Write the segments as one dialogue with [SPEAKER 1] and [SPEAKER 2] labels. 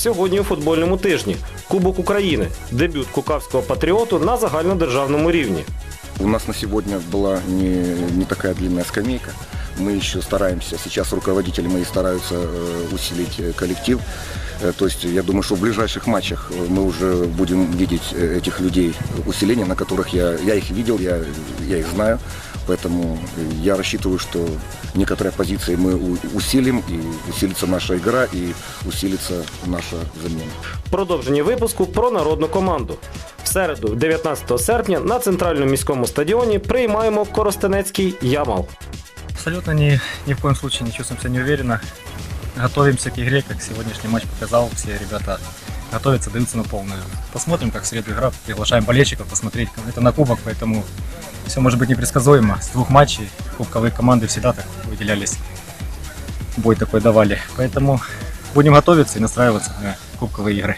[SPEAKER 1] Сьогодні у футбольному тижні Кубок України, дебют кукавського патріоту на загальнодержавному рівні.
[SPEAKER 2] У нас на сегодня была не, не такая длинная скамейка. Мы еще стараемся, сейчас руководители мои стараются э, усилить э, коллектив. Э, То есть я думаю, что в ближайших матчах э, мы уже будем видеть э, этих людей усиления, на которых я, я их видел, я, я их знаю. Поэтому э, я рассчитываю, что некоторые позиции мы у- усилим, и усилится наша игра, и усилится наша замена.
[SPEAKER 1] Продовження випуску про народну команду. В середу, 19 серпня, на центральному міському стадіоні приймаємо Коростенецький Ямал.
[SPEAKER 3] Абсолютно ни, ни в коем случае не чувствуем себя неуверенно. Готовимся к игре, как сегодняшний матч показал. Все ребята готовятся, даются на полную. Посмотрим, как в среду игра. Приглашаем болельщиков посмотреть. Это на кубок, поэтому все может быть непредсказуемо. С двух матчей кубковые команды всегда так выделялись. Бой такой давали. Поэтому будем готовиться и настраиваться на кубковые игры.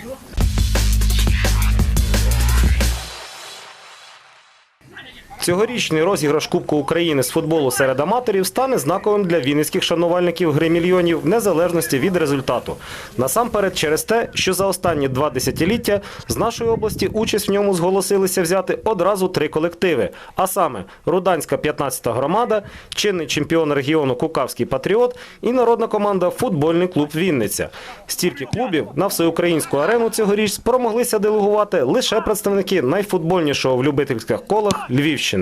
[SPEAKER 1] Цьогорічний розіграш Кубку України з футболу серед аматорів стане знаковим для вінницьких шанувальників гри мільйонів в незалежності від результату. Насамперед через те, що за останні два десятиліття з нашої області участь в ньому зголосилися взяти одразу три колективи. А саме Руданська 15-та громада, чинний чемпіон регіону Кукавський Патріот і народна команда Футбольний клуб Вінниця. Стільки клубів на всеукраїнську арену цьогоріч спромоглися делегувати лише представники найфутбольнішого в любительських колах Львівщини.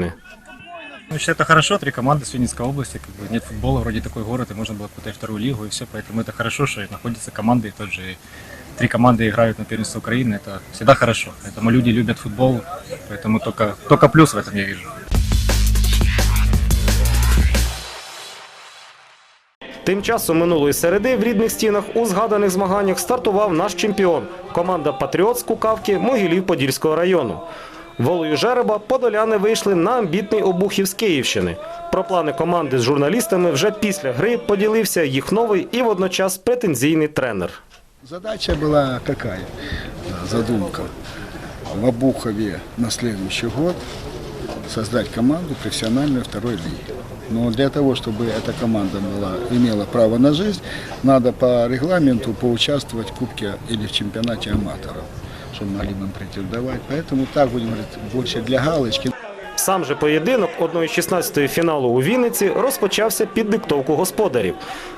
[SPEAKER 3] Ну, вообще это хорошо, три команды с Винницкой области, как бы нет футбола, вроде такой город, и можно было какую-то вторую лигу, и все, поэтому это хорошо, что находятся команды, и тот же три команды играют на первенство Украины, это всегда хорошо. Поэтому люди любят футбол, поэтому только, только плюс в этом я вижу.
[SPEAKER 1] Тим часом минулої середи в рідних стінах у згаданих змаганнях стартував наш чемпіон команда Патріот з Кукавки Могилів Подільського району. Волею жереба подоляни вийшли на амбітний обухів з Київщини. Про плани команди з журналістами вже після гри поділився їх новий і водночас претензійний тренер.
[SPEAKER 4] Задача была какая? Задумка. В Обухове на следующий год создать команду профессиональной второй лиги. Но для того, чтобы эта команда была, имела право на жизнь, надо по регламенту поучаствовать в Кубке или в чемпионате аматоров, чтобы могли мы претендовать. Поэтому так будем говорить, больше для галочки.
[SPEAKER 1] Сам же поєдинок 1-16 фіналу у Вінниці розпочався під диктовку господарів.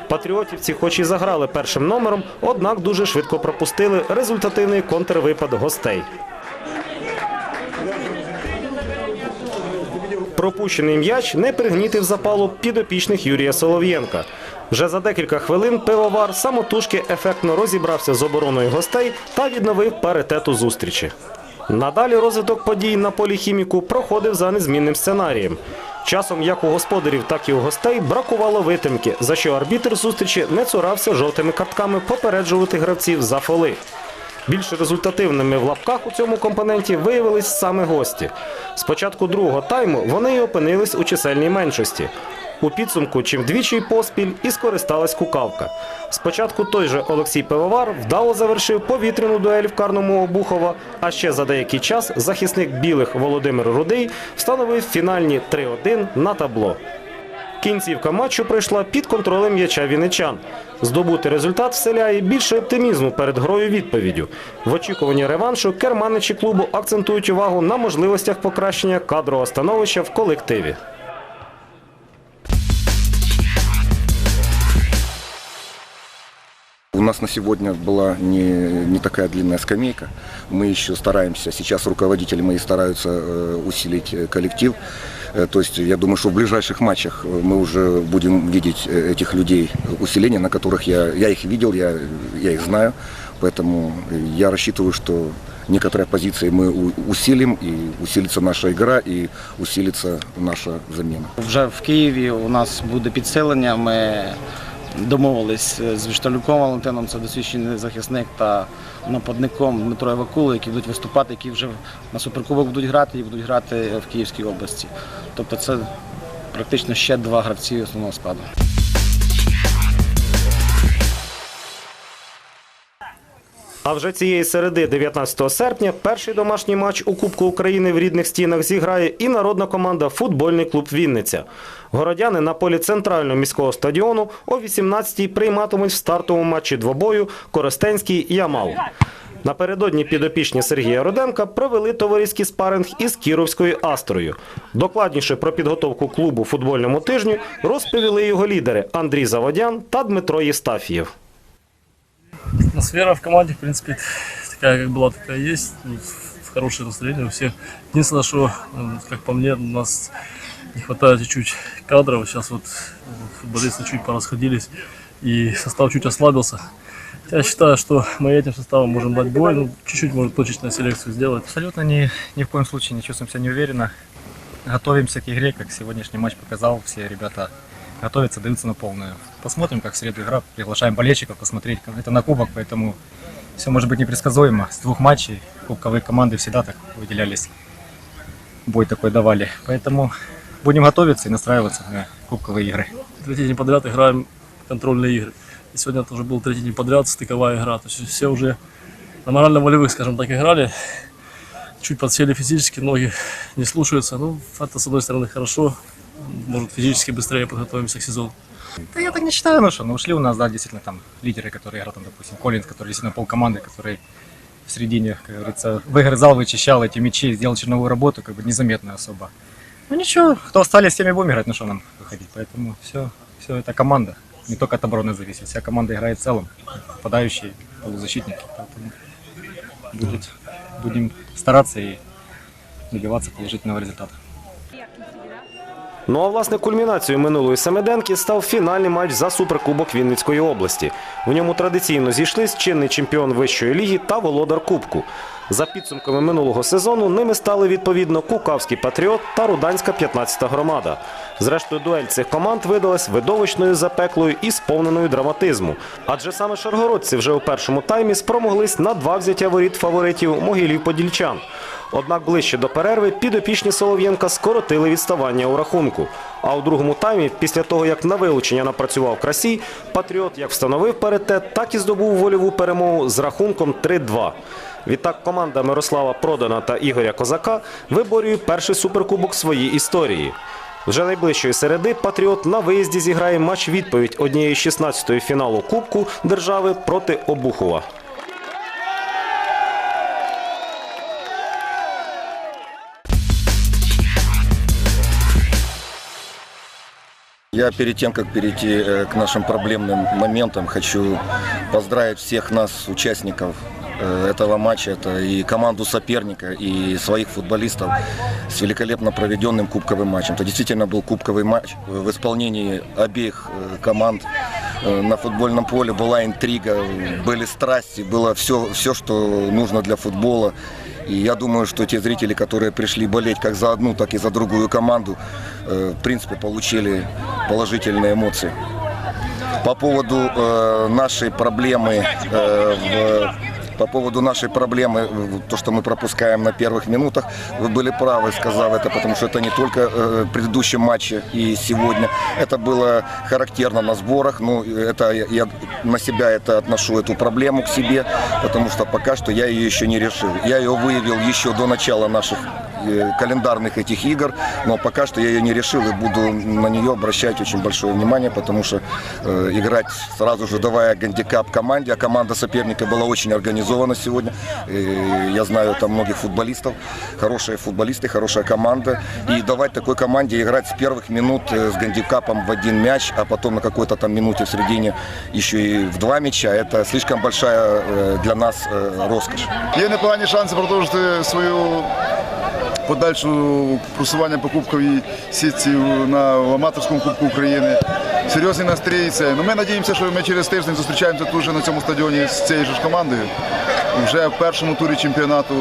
[SPEAKER 1] Патріотівці, хоч і заграли першим номером, однак дуже швидко пропустили результативний контрвипад гостей. Пропущений м'яч не пригнітив запалу підопічних Юрія Солов'єнка. Вже за декілька хвилин пивовар самотужки ефектно розібрався з обороною гостей та відновив паритет у зустрічі. Надалі розвиток подій на полі хіміку проходив за незмінним сценарієм. Часом як у господарів, так і у гостей бракувало витримки, за що арбітр зустрічі не цурався жовтими картками попереджувати гравців за фоли. Більш результативними в лапках у цьому компоненті виявились саме гості. З початку другого тайму вони й опинились у чисельній меншості. У підсумку чим двічі й поспіль і скористалась кукавка. Спочатку той же Олексій Пивовар вдало завершив повітряну дуель в карному Обухова, а ще за деякий час захисник білих Володимир Рудий встановив фінальні 3-1 на табло. Кінцівка матчу пройшла під контролем м'яча вінничан. Здобути результат вселяє більше оптимізму перед грою відповіддю. В очікуванні реваншу керманичі клубу акцентують увагу на можливостях покращення кадрового становища в колективі.
[SPEAKER 2] нас на сегодня была не, не такая длинная скамейка. Мы еще стараемся, сейчас руководители мои стараются э, усилить э, коллектив. Э, То есть я думаю, что в ближайших матчах э, мы уже будем видеть э, этих людей усиления, на которых я, я их видел, я, я их знаю. Поэтому я рассчитываю, что некоторые позиции мы у- усилим, и усилится наша игра, и усилится наша замена.
[SPEAKER 5] Вже в Києві у нас буде підсилення. Ми домовились з Вішталюком Валентином, це досвідчений захисник, та нападником Дмитро Евакуло, які будуть виступати, які вже на суперкубок будуть грати і будуть грати в Київській області. Тобто це практично ще два гравці основного складу.
[SPEAKER 1] А вже цієї середи, 19 серпня, перший домашній матч у Кубку України в рідних стінах зіграє і народна команда Футбольний клуб Вінниця. Городяни на полі центрального міського стадіону о 18-й прийматимуть в стартовому матчі двобою Коростенський Ямал. Напередодні підопічні Сергія Руденка провели товариський спаринг із Кіровською Астрою. Докладніше про підготовку клубу футбольному тижню розповіли його лідери Андрій Заводян та Дмитро Єстафієв.
[SPEAKER 6] Атмосфера в команде, в принципе, такая, как была, такая есть. Ну, Хорошее настроение у всех. Единственное, что, м, как по мне, у нас не хватает чуть-чуть кадров. Сейчас вот э, футболисты чуть порасходились, и состав чуть ослабился. Я считаю, что мы этим составом можем дать бой, ну, чуть-чуть, может, точечную селекцию сделать.
[SPEAKER 3] Абсолютно ни, ни в коем случае не чувствуем себя неуверенно. Готовимся к игре, как сегодняшний матч показал. Все ребята готовятся, даются на полную. Посмотрим, как в среду игра. Приглашаем болельщиков посмотреть. Это на кубок, поэтому все может быть непредсказуемо. С двух матчей кубковые команды всегда так выделялись. Бой такой давали. Поэтому будем готовиться и настраиваться на кубковые игры.
[SPEAKER 6] Третий день подряд играем контрольные игры. И сегодня тоже был третий день подряд стыковая игра. То есть все уже на морально-волевых, скажем так, играли. Чуть подсели физически, ноги не слушаются. Ну, это, с одной стороны, хорошо. Может, физически быстрее подготовимся к сезону.
[SPEAKER 3] Да я так не считаю, ну что, ну ушли у нас, да, действительно там лидеры, которые играют, там, допустим, Коллинз, который действительно полкоманды, который в середине, как говорится, выгрызал, вычищал эти мячи, сделал черновую работу, как бы незаметно особо. Ну ничего, кто остались, с теми будем играть, ну что нам выходить, поэтому все, все это команда, не только от обороны зависит, вся команда играет в целом, нападающие, полузащитники, поэтому будет, будем стараться и добиваться положительного результата.
[SPEAKER 1] Ну а власне кульмінацією минулої семиденки став фінальний матч за суперкубок Вінницької області. В ньому традиційно зійшлись чинний чемпіон вищої ліги та володар Кубку. За підсумками минулого сезону ними стали відповідно Кукавський Патріот та Руданська 15-та громада. Зрештою, дуель цих команд видалась видовищною запеклою і сповненою драматизму. Адже саме шаргородці вже у першому таймі спромоглись на два взяття воріт фаворитів могилів подільчан. Однак ближче до перерви підопічні Солов'єнка скоротили відставання у рахунку. А у другому таймі, після того як на вилучення напрацював красій, Патріот як встановив паритет, так і здобув вольову перемогу з рахунком 3-2. Відтак команда Мирослава Продана та Ігоря Козака виборює перший суперкубок своїй історії. Вже найближчої середи Патріот на виїзді зіграє матч відповідь однієї 16-ї фіналу Кубку держави проти Обухова.
[SPEAKER 2] Я перед тем, как перейти э, к нашим проблемным моментам, хочу поздравить всех нас, участников э, этого матча, это и команду соперника, и своих футболистов с великолепно проведенным кубковым матчем. Это действительно был кубковый матч в исполнении обеих э, команд. На футбольном поле была интрига, были страсти, было все, все, что нужно для футбола. И я думаю, что те зрители, которые пришли болеть как за одну, так и за другую команду, в принципе, получили положительные эмоции. По поводу э, нашей проблемы э, по поводу нашей проблемы, э, то, что мы пропускаем на первых минутах, вы были правы, сказав это, потому что это не только э, в предыдущем матче и сегодня. Это было характерно на сборах. Ну, это я- на себя это отношу, эту проблему к себе, потому что пока что я ее еще не решил. Я ее выявил еще до начала наших э, календарных этих игр, но пока что я ее не решил и буду на нее обращать очень большое внимание, потому что э, играть сразу же давая гандикап команде, а команда соперника была очень организована сегодня. Э, я знаю там многих футболистов, хорошие футболисты, хорошая команда. И давать такой команде играть с первых минут э, с гандикапом в один мяч, а потом на какой-то там минуте в середине еще и в два мяча, это слишком большая э, для нас э, роскошь.
[SPEAKER 7] Є непогані шанси продовжити свою подальшу просування по кубковій сітці на аматорському кубку України. Серйозний настрій це. Ну, ми надіємося, що ми через тиждень зустрічаємося тут же на цьому стадіоні з цією ж командою. Вже в першому турі чемпіонату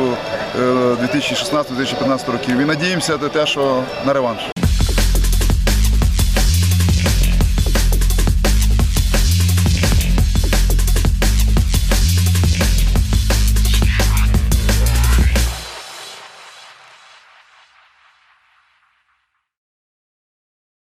[SPEAKER 7] е, 2016-2015 років. І надіємося на те, що на реванш.